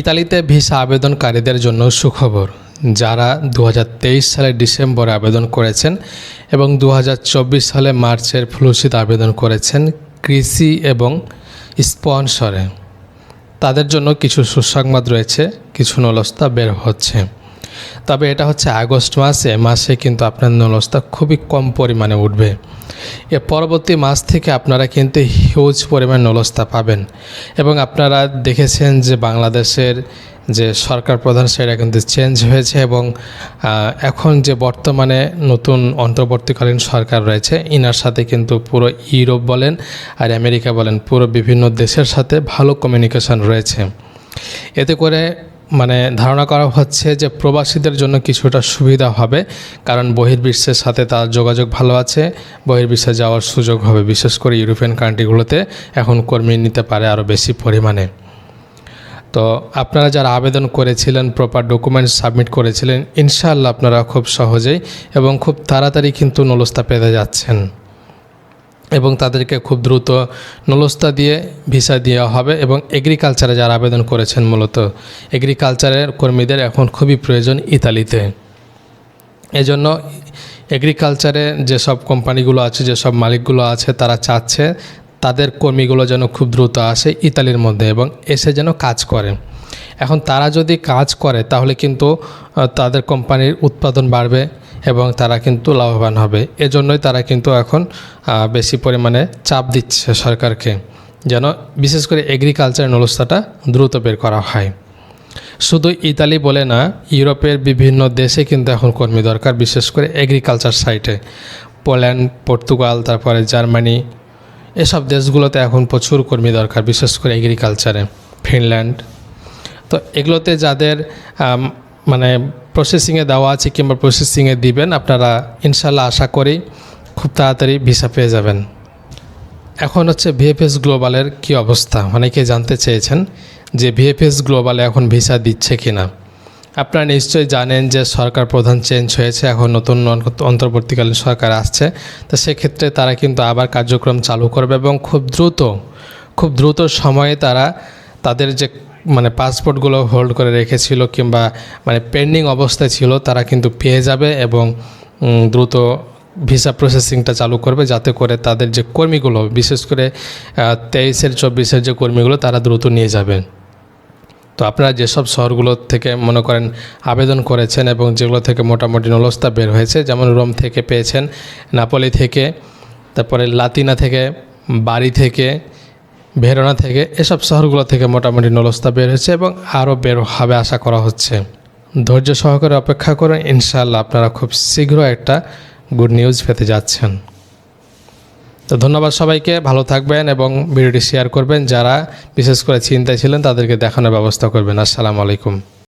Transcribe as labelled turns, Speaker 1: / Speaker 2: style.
Speaker 1: ইতালিতে ভিসা আবেদনকারীদের জন্য সুখবর, যারা দু সালের ডিসেম্বরে আবেদন করেছেন এবং দু হাজার চব্বিশ সালে মার্চের ফ্লুসিত আবেদন করেছেন কৃষি এবং স্পন্সরে। তাদের জন্য কিছু সুসংবাদ রয়েছে, কিছু নলস্তা বের হচ্ছে। তবে এটা হচ্ছে আগস্ট মাসে মাসে কিন্তু আপনার নলস্তা খুবই কম পরিমাণে উঠবে। এর পরবর্তী মাস থেকে আপনারা কিন্তু হিউজ পরিমাণ নলস্তা পাবেন। এবং আপনারা দেখেছেন যে বাংলাদেশের যে সরকার প্রধান, সেটা কিন্তু চেঞ্জ হয়েছে এবং এখন যে বর্তমানে নতুন অন্তর্বর্তীকালীন সরকার রয়েছে, ইনার সাথে কিন্তু পুরো ইউরোপ বলেন আর আমেরিকা বলেন, পুরো বিভিন্ন দেশের সাথে ভালো কমিউনিকেশন রয়েছে। এতে করে মানে ধারণা করা হচ্ছে যে প্রবাসীদের জন্য কিছুটা সুবিধা হবে, কারণ বহির্বিশ্বের সাথে তার যোগাযোগ ভালো আছে, বহির্বিশ্বে যাওয়ার সুযোগ হবে, বিশেষ করে ইউরোপিয়ান কান্ট্রিগুলোতে এখন কর্মী নিতে পারে আরও বেশি পরিমাণে। তো আপনারা যারা আবেদন করেছিলেন প্রপার ডকুমেন্টস সাবমিট করেছিলেন, ইনশাআল্লাহ আপনারা খুব সহজেই এবং খুব তাড়াতাড়ি কিন্তু নলস্তা পেতে যাচ্ছেন। এবং তাদেরকে খুব দ্রুত নলস্তা দিয়ে ভিসা দেওয়া হবে এবং এগ্রিকালচারে যারা আবেদন করেছেন মূলত এগ্রিকালচারের কর্মীদের এখন খুবই প্রয়োজন ইতালিতে। এজন্য এগ্রিকালচারে যেসব কোম্পানিগুলো আছে, যেসব মালিকগুলো আছে, তারা চাচ্ছে তাদের কর্মীগুলো যেন খুব দ্রুত আসে ইতালির মধ্যে এবং এসে যেন কাজ করে। এখন তারা যদি কাজ করে, তাহলে কিন্তু তাদের কোম্পানির উৎপাদন বাড়বে এবং তারা কিন্তু লাভবান হবে। এজন্যই তারা কিন্তু এখন বেশি পরিমাণে চাপ দিচ্ছে সরকারকে, যেন বিশেষ করে এগ্রিকালচার নলস্তাটা দ্রুত বের করা হয়। শুধু ইতালি বলে না, ইউরোপের বিভিন্ন দেশে কিন্তু এখন কর্মী দরকার, বিশেষ করে এগ্রিকালচার সাইটে পোল্যান্ড, পর্তুগাল, তারপরে জার্মানি, এসব দেশগুলোতে এখন প্রচুর কর্মী দরকার, বিশেষ করে এগ্রিকালচারে ফিনল্যান্ড। তো এগুলোতে যাদের মানে প্রসেসিংয়ে দেওয়া আছে কিংবা প্রসেসিংয়ে দিবেন, আপনারা ইনশাল্লাহ আশা করি খুব তাড়াতাড়ি ভিসা পেয়ে যাবেন। এখন হচ্ছে ভিএফএস গ্লোবালের কি অবস্থা? অনেকে জানতে চেয়েছেন যে ভিএফএস গ্লোবালে এখন ভিসা দিচ্ছে কি না আপনারা নিশ্চয়ই জানেন যে সরকার প্রধান চেঞ্জ হয়েছে, এখন নতুন অন্তর্বর্তীকালীন সরকার আসছে। তো সেক্ষেত্রে তারা কিন্তু আবার কার্যক্রম চালু করবে এবং খুব দ্রুত খুব দ্রুত সময়ে তারা তাদের যে মানে পাসপোর্টগুলো হোল্ড করে রেখেছিল কিংবা মানে পেন্ডিং অবস্থায় ছিল, তারা কিন্তু পেয়ে যাবে এবং দ্রুত ভিসা প্রসেসিংটা চালু করবে যাতে করে তাদের যে কর্মীগুলো, বিশেষ করে তেইশের, চব্বিশের যে কর্মীগুলো, তারা দ্রুত নিয়ে যাবেন তো আপনারা যেসব শহরগুলো থেকে মনে করেন আবেদন করেছেন এবং যেগুলো থেকে মোটামুটি নলস্তা বের হয়েছে, যেমন রোম থেকে পেয়েছেন, নাপলি থেকে, তারপরে লাতিনা থেকে, বাড়ি থেকে ভেরোনা থেকে এসব শহরগুলো থেকে মোটামুটি নলস্তা বের হয়েছে এবং আরও বের হবে আশা করা হচ্ছে। ধৈর্য সহকারে অপেক্ষা করুন ইনশাল্লাহ আপনারা খুব শীঘ্র একটা গুড নিউজ পেতে যাচ্ছেন। তো ধন্যবাদ সবাইকে, ভালো থাকবেন এবং ভিডিওটি শেয়ার করবেন। যারা বিশেষ করে চিন্তায় ছিলেন তাদেরকে দেখানোর ব্যবস্থা করবেন। আসসালামু আলাইকুম।